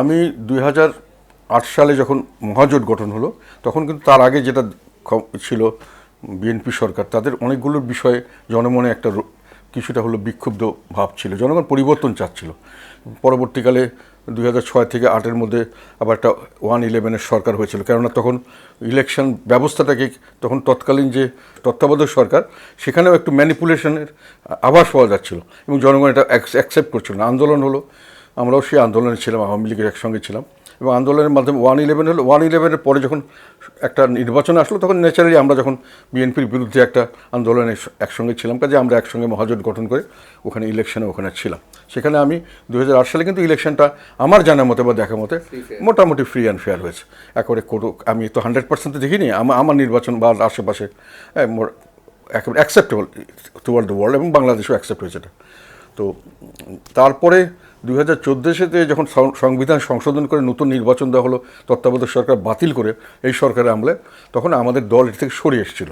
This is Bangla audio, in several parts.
আমি দুই হাজার আট সালে যখন মহাজোট গঠন হলো, তখন কিন্তু তার আগে যেটা ছিল বিএনপি সরকার, তাদের অনেকগুলো বিষয়ে জনমনে একটা কিছুটা হলো বিক্ষুব্ধ ভাব ছিল, জনগণ পরিবর্তন চাচ্ছিল। পরবর্তীকালে দুই হাজার ছয় থেকে আটের মধ্যে আবার একটা ওয়ান ইলেভেনের সরকার হয়েছিল, কেননা তখন ইলেকশন ব্যবস্থাটাকে তখন তৎকালীন যে তত্ত্বাবধায়ক সরকার, সেখানেও একটু ম্যানিপুলেশনের আভাস পাওয়া যাচ্ছিল এবং জনগণ এটা অ্যাকসেপ্ট করছিল না। আন্দোলন হলো আমরাও সেই আন্দোলনে ছিলাম আওয়ামী লীগের একসঙ্গে ছিলাম। এবং আন্দোলনের মাধ্যমে ওয়ান ইলেভেন হলো ওয়ান ইলেভেনের পরে যখন একটা নির্বাচন আসলো তখন ন্যাচারালি আমরা যখন বিএনপির বিরুদ্ধে একটা আন্দোলনে একসঙ্গে ছিলাম কাজে আমরা একসঙ্গে মহাজোট গঠন করে ওখানে ইলেকশনে ওখানে ছিলাম। সেখানে আমি দু হাজার আট সালে কিন্তু ইলেকশনটা আমার জানা মতে বা দেখা মতে মোটামুটি ফ্রি অ্যান্ড ফেয়ার হয়েছে। একবারে কোনো আমি তো হান্ড্রেড পার্সেন্ট তো দেখিনি আমার নির্বাচন বা আশেপাশে হ্যাঁ, একেবারে অ্যাকসেপ্টেবল টুয়ার্ড দ্য ওয়ার্ল্ড এবং বাংলাদেশও অ্যাকসেপ্ট হয়েছে এটা। তো তারপরে দুই হাজার চোদ্দ সালে যখন সংবিধান সংশোধন করে নতুন নির্বাচন দেওয়া হলো, তত্ত্বাবধায়ক সরকার বাতিল করে এই সরকারের আমলে, তখন আমাদের দল এটি থেকে সরে এসেছিল।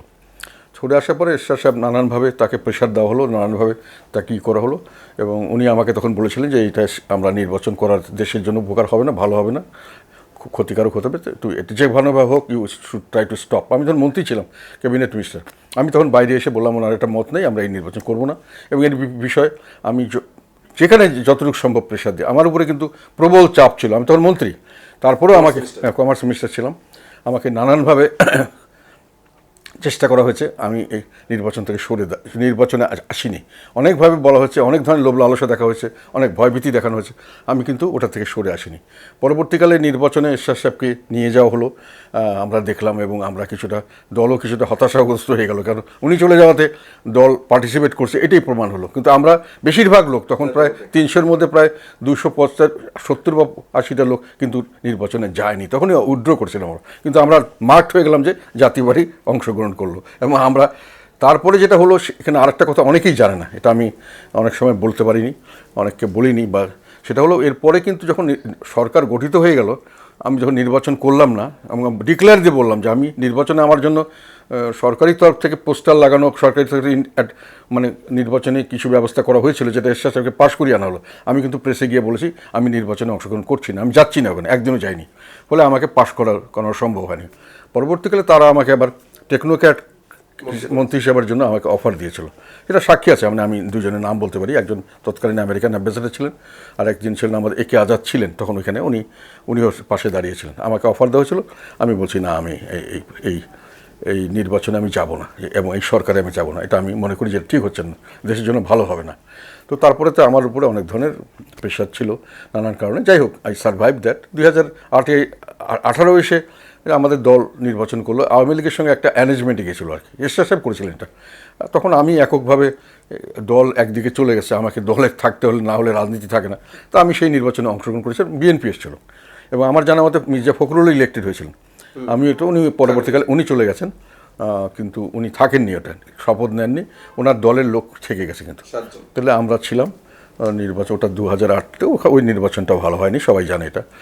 সরে আসার পরে এরশাদ সাহেব নানানভাবে তাকে প্রেশার দেওয়া হলো, নানানভাবে তাকে ই করা হলো, এবং উনি আমাকে তখন বলেছিলেন যে এইটা আমরা নির্বাচন করার দেশের জন্য উপকার হবে না, ভালো হবে না। ক্ষতিকারক হতে হবে তুই এটি যে ভালোভাবে হোক you should try to stop আমি তখন মন্ত্রী ছিলাম ক্যাবিনেট মিনিস্টার আমি তখন বাইরে এসে বললাম ওনার একটা মত নেই আমরা এই নির্বাচন করব না। এবং এর বিষয়ে আমি যেখানে যতটুকু সম্ভব প্রেশার দিই। আমার উপরে কিন্তু প্রবল চাপ ছিল। আমি তখন মন্ত্রী তারপরেও আমাকে কমার্স মিনিস্টার ছিলাম। আমাকে নানানভাবে চেষ্টা করা হয়েছে। আমি এই নির্বাচন থেকে সরে নির্বাচনে আসিনি। অনেকভাবে বলা হয়েছে, অনেক ধরনের লোভ লালসা দেখা হয়েছে, অনেক ভয়ভীতি দেখানো হয়েছে। আমি কিন্তু ওটা থেকে সরে আসিনি। পরবর্তীকালে নির্বাচনে এরশাদ সাহেবকে নিয়ে যাওয়া হলো। আমরা দেখলাম এবং আমরা কিছুটা দলও কিছুটা হতাশাগ্রস্ত হয়ে গেল। কারণ উনি চলে যাওয়াতে দল পার্টিসিপেট করছে, এটাই প্রমাণ হলো। কিন্তু আমরা বেশিরভাগ লোক, তখন প্রায় তিনশোর মধ্যে প্রায় দুশো পঁচাত্তর, সত্তর বা আশিটা লোক কিন্তু নির্বাচনে যায়নি। তখনই উইড্র করছিলাম আমরা। কিন্তু আমরা মার্ট হয়ে গেলাম যে জাতিবাড়ি অংশগ্রহণ করল। এবং আমরা তারপরে যেটা হলো এখানে আরেকটা কথা অনেকেই জানে না, এটা আমি অনেক সময় বলতে পারিনি, অনেককে বলিনি, বা সেটা হলো, এরপরে কিন্তু যখন সরকার গঠিত হয়ে গেল, আমি যখন নির্বাচন করলাম না, এবং ডিক্লেয়ার দিয়ে বললাম যে আমি নির্বাচনে আমার জন্য সরকারি তরফ থেকে পোস্টার লাগানো, সরকারি তরফ থেকে মানে নির্বাচনে কিছু ব্যবস্থা করা হয়েছিল, যেটা এরশাদ সাহেবকে পাশ করিয়ে আনা হলো। আমি কিন্তু প্রেসে গিয়ে বলেছি, আমি নির্বাচনে অংশগ্রহণ করছি না, আমি যাচ্ছি না ওখানে একদিনও যাইনি। ফলে আমাকে পাশ করার কোনো সম্ভব হয়নি। পরবর্তীকালে তারা আমাকে আবার টেকনোক্যাট মন্ত্রী হিসেবের জন্য আমাকে অফার দিয়েছিল। এটা সাক্ষী আছে মানে আমি দুজনের নাম বলতে পারি। একজন তৎকালীন আমেরিকান অ্যাম্বাসেডার ছিলেন আর একজন ছিলেন আমাদের একে আজাদ ছিলেন। তখন ওইখানে উনি উনিও পাশে দাঁড়িয়েছিলেন। আমাকে অফার দেওয়া হয়েছিল। আমি বলছি না আমি এই- এই এই এই নির্বাচনে আমি যাব না এবং এই সরকারে আমি যাব না। এটা আমি মনে করি যে ঠিক হচ্ছে না। দেশের জন্য ভালো হবে না। তো তারপরে তো আমার উপরে অনেক ধরনের প্রেশার ছিল নানান কারণে। যাই হোক আই সার্ভাইভ দ্যাট দুই হাজার আটে আঠারো এসে আমাদের দল নির্বাচন করল। আওয়ামী লীগের সঙ্গে একটা অ্যারেঞ্জমেন্টে গেছিল আর কি। এরশাদ সাহেব করেছিলেন এটা। তখন আমি এককভাবে দল একদিকে চলে গেছে আমাকে দলে থাকতে হলে না হলে রাজনীতি থাকে না। তা আমি সেই নির্বাচনে অংশগ্রহণ করেছিলাম বিএনপি এসেছিল। এবং আমার জানা মতে মির্জা ফখরুল ইলেক্টেড হয়েছিলেন। আমি এটা উনি পরবর্তীকালে উনি চলে গেছেন। কিন্তু উনি থাকেননি ওটা। শপথ নেননি। ওনার দলের লোক থেকে গেছে কিন্তু। তাহলে আমরা ছিলাম নির্বাচন ওটা দু হাজার আটতে ওই নির্বাচনটা ভালো হয়নি সবাই জানে এটা।